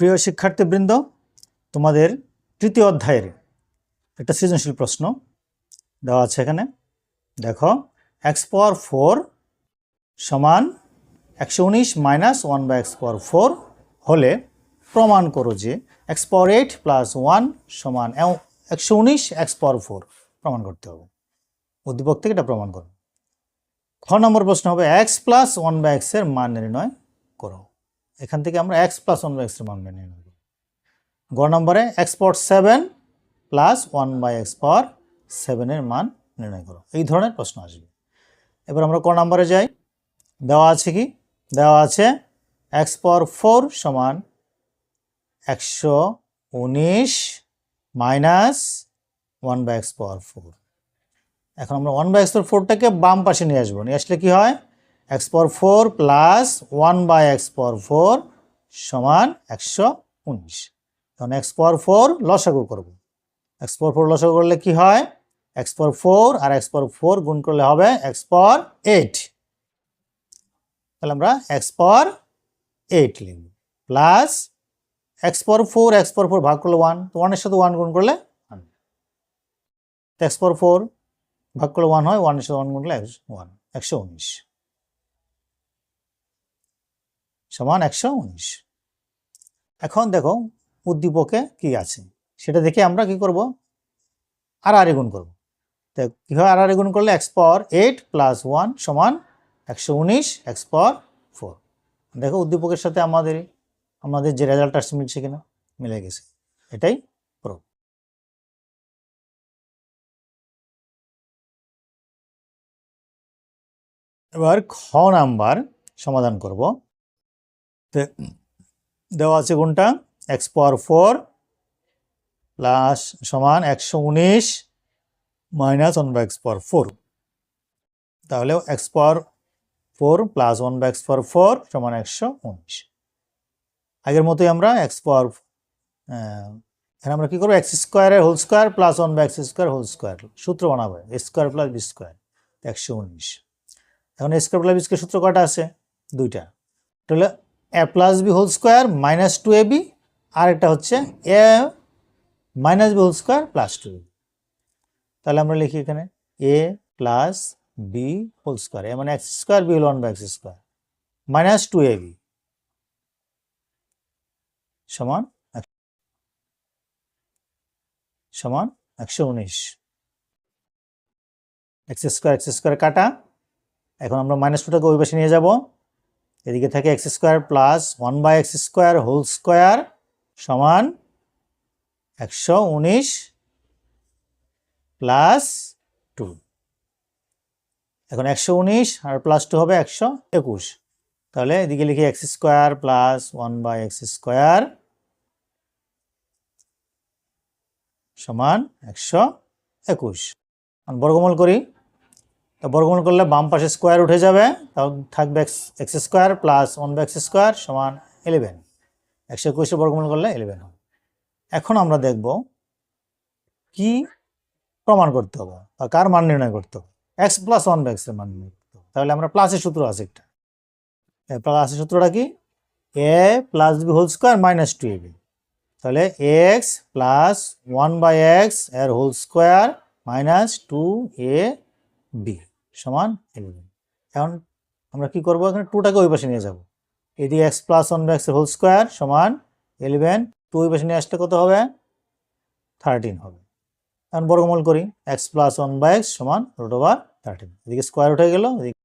প্রিয় শিক্ষার্থীবৃন্দ, তোমাদের তৃতীয় অধ্যায়ের একটা সৃজনশীল প্রশ্ন দেওয়া আছে এখানে। দেখো এক্স পাওয়ার ফোর সমান একশো উনিশ minus one by X power four হলে প্রমাণ করো যে X power eight plus one সমান একশো উনিশ এক্স পাওয়ার ফোর প্রমাণ করতে হবে। উদ্দীপক থেকে এটা প্রমাণ করো। খ নম্বর প্রশ্ন হবে এক্স প্লাস ওয়ান বাই এক্সের মান নির্ণয় করো। এখান থেকে আমরা এক্স প্লাস ওয়ান বাই এক্সের মান নির্ণয় করব গ নম্বরে X power seven plus one by X power সেভেনের মান নির্ণয় করো। এই ধরনের প্রশ্ন আসবে। এবার আমরা ক নম্বরে যাই। দেওয়া আছে কি? দেওয়া আছে এক্স পাওয়ার ফোর সমান একশো উনিশ minus one by X power four এখন আমরা ওয়ান বাই এক্স পাওয়ার ফোরটাকে বাম পাশে নিয়ে আসব। নিয়ে আসলে কি হয়? X power four plus one by X power four সমান একশো উনিশ তখন এক্স পাওয়ার ফোর লসাগু করব এক্স পাওয়ার ফোর লসাগু করলে কি হয় এক্স পাওয়ার ফোর আর এক্স পাওয়ার ফোর গুণ করলে হবে এক্স পাওয়ার এইট তাহলে আমরা এক্স পাওয়ার এইট লিখব plus X power four X power four ভাগ করলে ওয়ান তো ওয়ানের সাথে ওয়ান গুণ করলে এক্স পাওয়ার ফোর ভাগ করলে ওয়ান হয় ওয়ানের সাথে ওয়ান গুণ করলে ওয়ান একশো উনিশ সমান একশো উনিশ। এখন দেখো উদ্দীপকে কি আছে? সেটা দেখে আমরা কি করব? আর আর গুণ করব। তো কীভাবে আর আর গুণ করলে? X power eight plus one সমান একশো উনিশ, এক্স পাওয়ার ফোর। দেখো উদ্দীপকের সাথে আমাদের আমাদের যে রেজাল্ট আসছে মিলছে কিনা? মিলে গেছে। এটাই এবার খ নাম্বার সমাধান করব। দেওয়া আছে কোনটা? এক্স পাওয়ার ফোর প্লাস সমান একশো উনিশ minus one by X power four তাহলে X power four plus one by X power four সমান একশো উনিশ। আগের মতোই আমরা এক্স পাওয়ার এখানে আমরা কী করব? এক্স স্কোয়ারের whole square plus one by X square whole square সূত্র বানাবো। স্কোয়ার প্লাস বি স্কোয়ার একশো উনিশ। এখন স্কোয়ার প্লাস বি স্কোয়ার সূত্র কটা আছে? দুইটা। তাহলে A plus B whole square minus two A B আর একটা হচ্ছে A minus B whole square plus two তাহলে আমরা লিখি এখানে A plus B whole square A মানে এক্স স্কোয়ার বি হল one by X square minus two A B সমান সমান একশো উনিশ। এক্স স্কোয়ার এক্স স্কোয়ার কাটা, এখন আমরা মাইনাস টুটাকে ওই পাশে নিয়ে যাব। এদিকে থাকে X square plus one by X square whole square সমান একশো উনিশ প্লাস টু। এখন একশো উনিশ আর প্লাস টু হবে একশো একুশ। তাহলে এদিকে লিখি X square plus one by X square সমান একশো একুশ। বর্গমূল করি। তো বর্গমূল করলে বাম পাশে স্কোয়ার উঠে যাবে তাহলে থাকবে X square plus one by X square eleven eleven একশো একুশে বর্গমূল করলে ইলেভেন হবে। এখন আমরা দেখব কি প্রমাণ করতে হবে বা কার মান নির্ণয় করতে হবে। এক্স প্লাস ওয়ান বাই এক্সের মান নির্ণয় করতে হবে। তাহলে আমরা প্লাসের সূত্র আছে একটা। প্লাসের সূত্রটা কি? A plus B whole square minus two A B তাহলে এক্স প্লাস ওয়ান বাই এক্সের whole square minus two A B সমান এলভেন এখন আমরা কি করব? এখানে টুটাকে ওই পাশে নিয়ে যাব। এদিকে এক্স প্লাস ওয়ান বাই এক্সের হোল স্কোয়ার সমান ইলেভেন টু ওই পাশে নিয়ে আসলে কত হবে? থার্টিন হবে। এখন বর্গমূল করি। X plus one by X সমান রুট ওভার থার্টিন এদিকে স্কোয়ার উঠে গেল, এদিকে